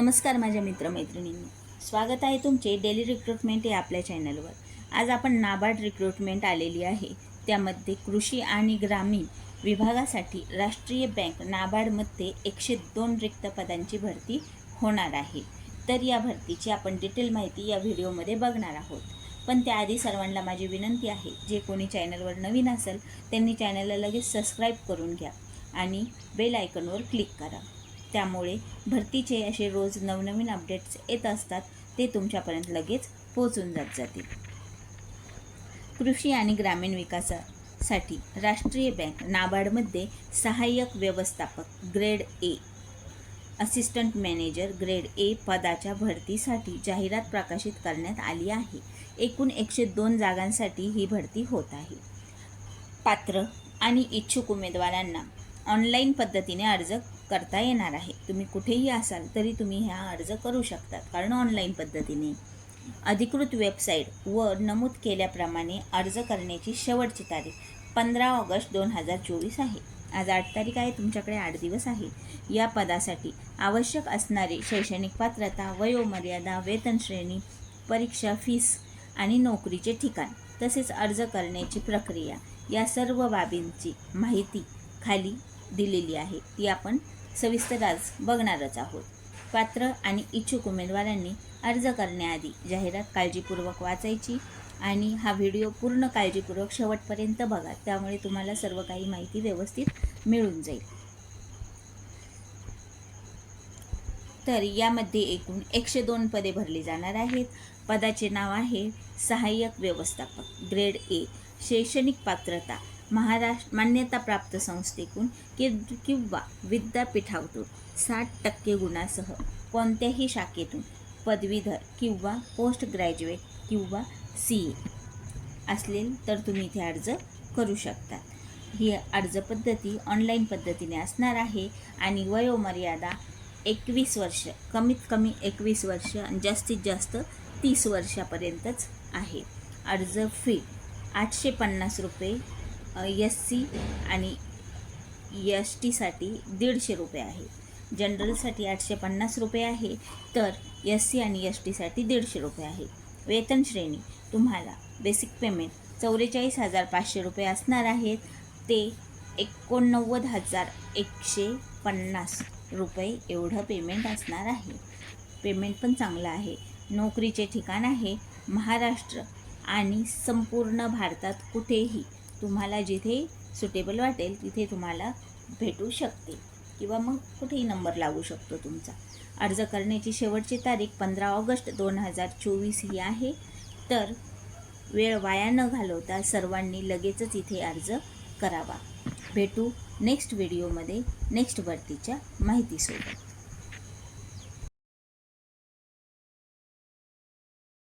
नमस्कार माझ्या मित्रमैत्रिणींनी. स्वागत आहे तुमचे डेली रिक्रुटमेंट या आपल्या चॅनलवर आज आपण नाबार्ड रिक्रुटमेंट आलेली आहे. त्यामध्ये कृषी आणि ग्रामीण विभागासाठी राष्ट्रीय बँक नाबार्डमध्ये एकशे दोन रिक्त पदांची भरती होणार आहे. तर या भरतीची आपण डिटेल माहिती या व्हिडिओमध्ये बघणार आहोत. पण त्याआधी सर्वांना माझी विनंती आहे जे कोणी चॅनलवर नवीन असेल त्यांनी चॅनलला लगेच सबस्क्राईब करून घ्या आणि बेल आयकॉनवर क्लिक करा. त्यामुळे भरतीचे असे रोज नवनवीन अपडेट्स येत असतात ते तुमच्यापर्यंत लगेच पोहोचून जात जातील. कृषी आणि ग्रामीण विकासासाठी राष्ट्रीय बँक नाबार्डमध्ये सहाय्यक व्यवस्थापक grade A assistant manager grade A पदाच्या भरतीसाठी जाहिरात प्रकाशित करण्यात आली आहे. एकूण एकशे दोन जागांसाठी ही भरती होत आहे. पात्र आणि इच्छुक उमेदवारांना ऑनलाईन पद्धतीने अर्ज करता येणार आहे. तुम्ही कुठेही असाल तरी तुम्ही ह्या अर्ज करू शकतात कारण ऑनलाईन पद्धतीने. अधिकृत वेबसाईट व नमूद केल्याप्रमाणे अर्ज करण्याची शेवटची तारीख पंधरा ऑगस्ट दोन हजार चोवीस आहे. आज आठ तारीख आहे तुमच्याकडे आठ दिवस आहे. या पदासाठी आवश्यक असणारी शैक्षणिक पात्रता वयोमर्यादा वेतन श्रेणी परीक्षा फीस आणि नोकरीचे ठिकाण तसेच अर्ज करण्याची प्रक्रिया या सर्व बाबींची माहिती खाली दिलेली आहे. ती आपण सविस्तर आज बघणारच आहोत. पात्र आणि इच्छुक उमेदवारांनी अर्ज करण्याआधी जाहिरात काळजीपूर्वक वाचायची आणि हा व्हिडिओ पूर्ण काळजीपूर्वक शेवटपर्यंत बघा. त्यामुळे तुम्हाला सर्व काही माहिती व्यवस्थित मिळून जाईल. तर यामध्ये एकूण एकशे दोन पदे भरली जाणार आहेत. पदाचे नाव आहे सहाय्यक व्यवस्थापक. Grade A. शैक्षणिक पात्रता. महाराष्ट्र मान्यताप्राप्त संस्थेकडून कि किंवा विद्यापीठातून साठ टक्के गुणासह कोणत्याही शाखेतून पदवीधर किंवा पोस्ट ग्रॅज्युएट किंवा सी ए असलेल तर तुम्ही इथे अर्ज करू शकता. ही अर्ज पद्धती ऑनलाईन पद्धतीने असणार आहे आणि वयोमर्यादा एकवीस वर्ष कमीत कमी एकवीस वर्ष आणि जास्तीत जास्त तीस वर्षापर्यंतच आहे. अर्ज फी आठशे पन्नास रुपये एस सी आणि एस टीसाठी दीडशे रुपये आहे. जनरलसाठी आठशे पन्नास रुपये आहे तर एस सी आणि एस टीसाठी दीडशे रुपये आहे. वेतन श्रेणी तुम्हाला बेसिक पेमेंट चौवेचाळीस हजार पाचशे रुपये असणार आहेत. ते एकोणनव्वद हजार एकशे पन्नास रुपये एवढं पेमेंट असणार आहे. पेमेंट पण चांगलं आहे. नोकरीचे ठिकाण आहे. महाराष्ट्र आणि संपूर्ण भारतात कुठेही तुम्हाला जिथे सुटेबल वाटेल तिथे तुम्हाला भेटू शकते किंवा मग कुठेही नंबर लागू शकतो तुमचा. अर्ज करण्याची शेवटची तारीख पंधरा ऑगस्ट दोन हजार चोवीस ही आहे. तर वेळ वाया न घालवता सर्वांनी लगेचच इथे अर्ज करावा. भेटू नेक्स्ट व्हिडिओमध्ये नेक्स्ट भरतीच्या माहितीसोबत.